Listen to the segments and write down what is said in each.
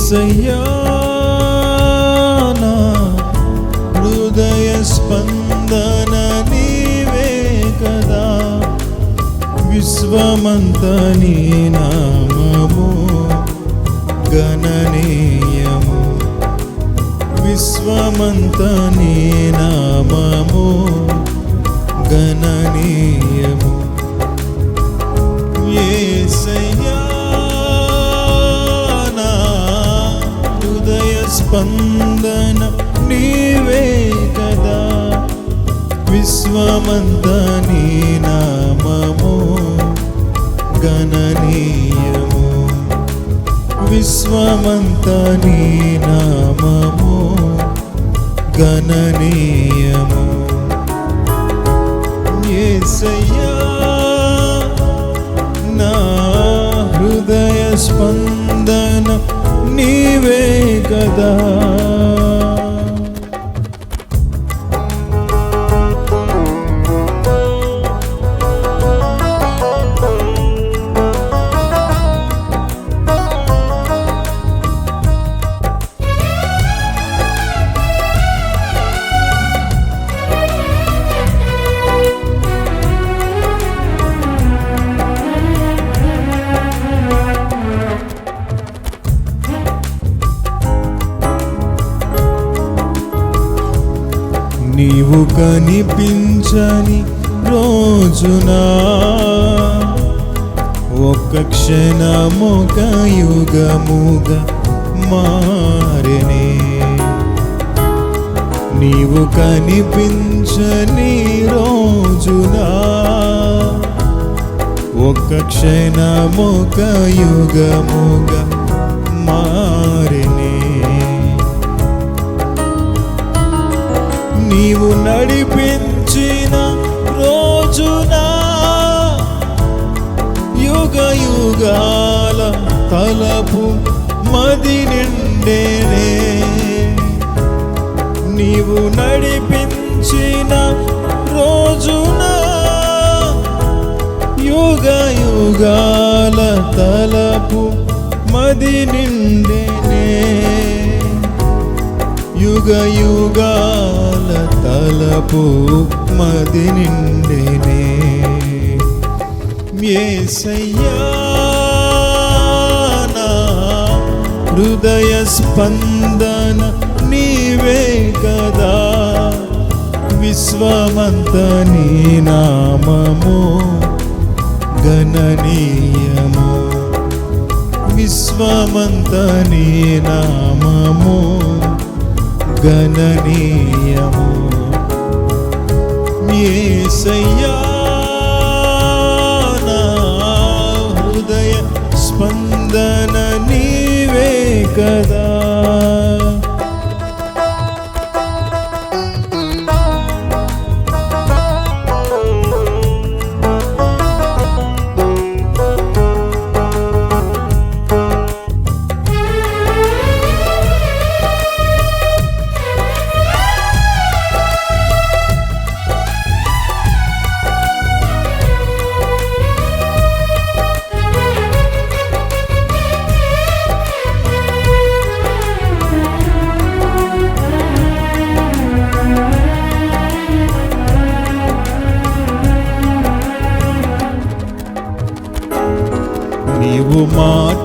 ఏసయ్యా నా హృదయ స్పందన నీవే కదా. విశ్వమంత నీ నామము గణనీయము. విశ్వమంత నీ నామము గణనీయ స్పందన నీవే కదా. విశ్వమంత నీ నామము గణనీయము. విశ్వమంత నీ నామము గణనీయ నీవు కనిపించని రోజున? ఒక్క క్షణమొక యుగముగా మారినే. నీవు కనిపించని రోజున? ఒక్క క్షణమొక యుగముగా నీవు నడిపించిన రోజున యుగ యుగాల తలపు మది నిండేనే. నీవు నడిపించిన రోజున యుగ యుగాల తలపు మది నిండేనే. యుగ యుగాల తలపు మది నిండేనే. యేసయ్యా నా హృదయ స్పందన నీవే కదా. విశ్వమంత నీ నామము గణనీయము. విశ్వమంత నీ నామము గణనీయము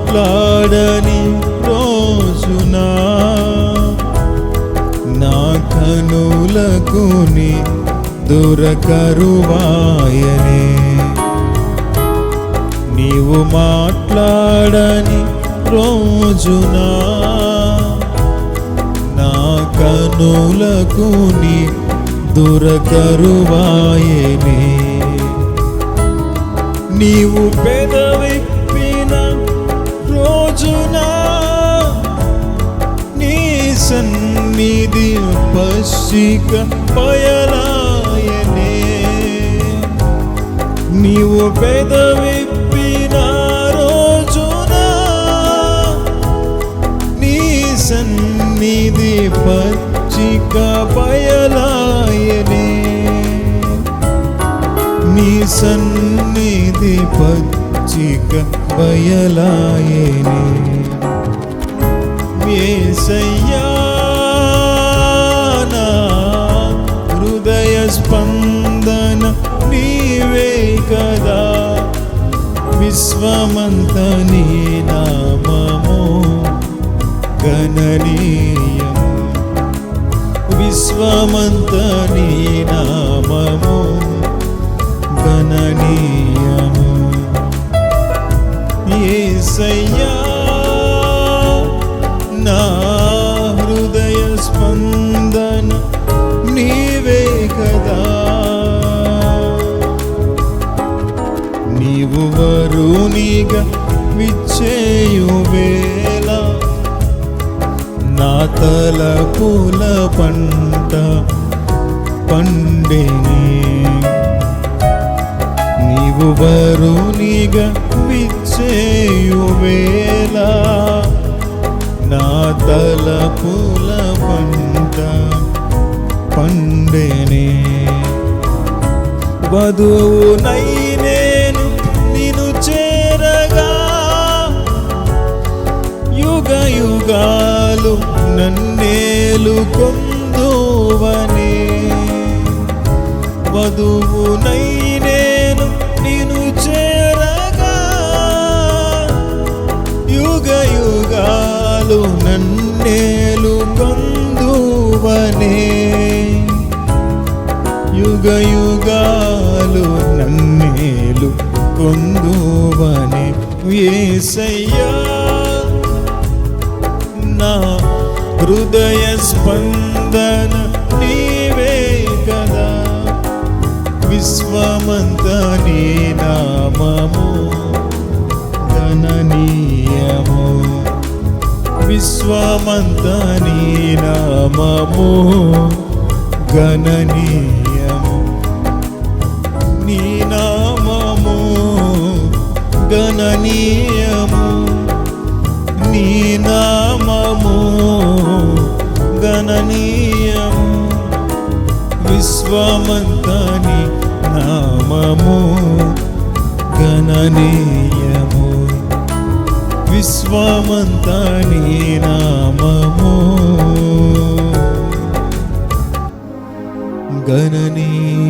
మాట్లాడని రోజున నా కనులకు నీ దొరకరువాయనే. నీవు మాట్లాడని రోజున నా కనులకు నీ దొరకరువాయనే. నీవు పెదవి వార్షిక పయలాయనే నీవు పెదవిప్పిన రోజున నీ సన్నిధి పచ్చిక పయలాయనే నీ సన్నిధి పచ్చిక బయలాయనే ఏసయ్యా కదా. విశ్వమంత నీ నామము. గణనీయం. విశ్వమంత నీ నామము. నీవు వరునిగా విచ్చేయువేళ నా తల పూల పంట పండేనే. నీవు వరునిగా విచ్చేయువేళ నా తల పూల పంట పండేనే. వధువు నై యుగాలు నన్నేలు కొందువనే యుగ యుగాలు నన్నేలు కొందువనే ఏసయ్యా నా హృదయ స్పందన నీవే కదా. విశ్వమంత నీ నామా. విశ్వమంత నీ నామము గణనీయము నీ నామము గణనీయము. నీ నామము గణనీయము విశ్వమంతని నామము గణనీయ విశ్వమంతా నీ నామము. గణనీయము.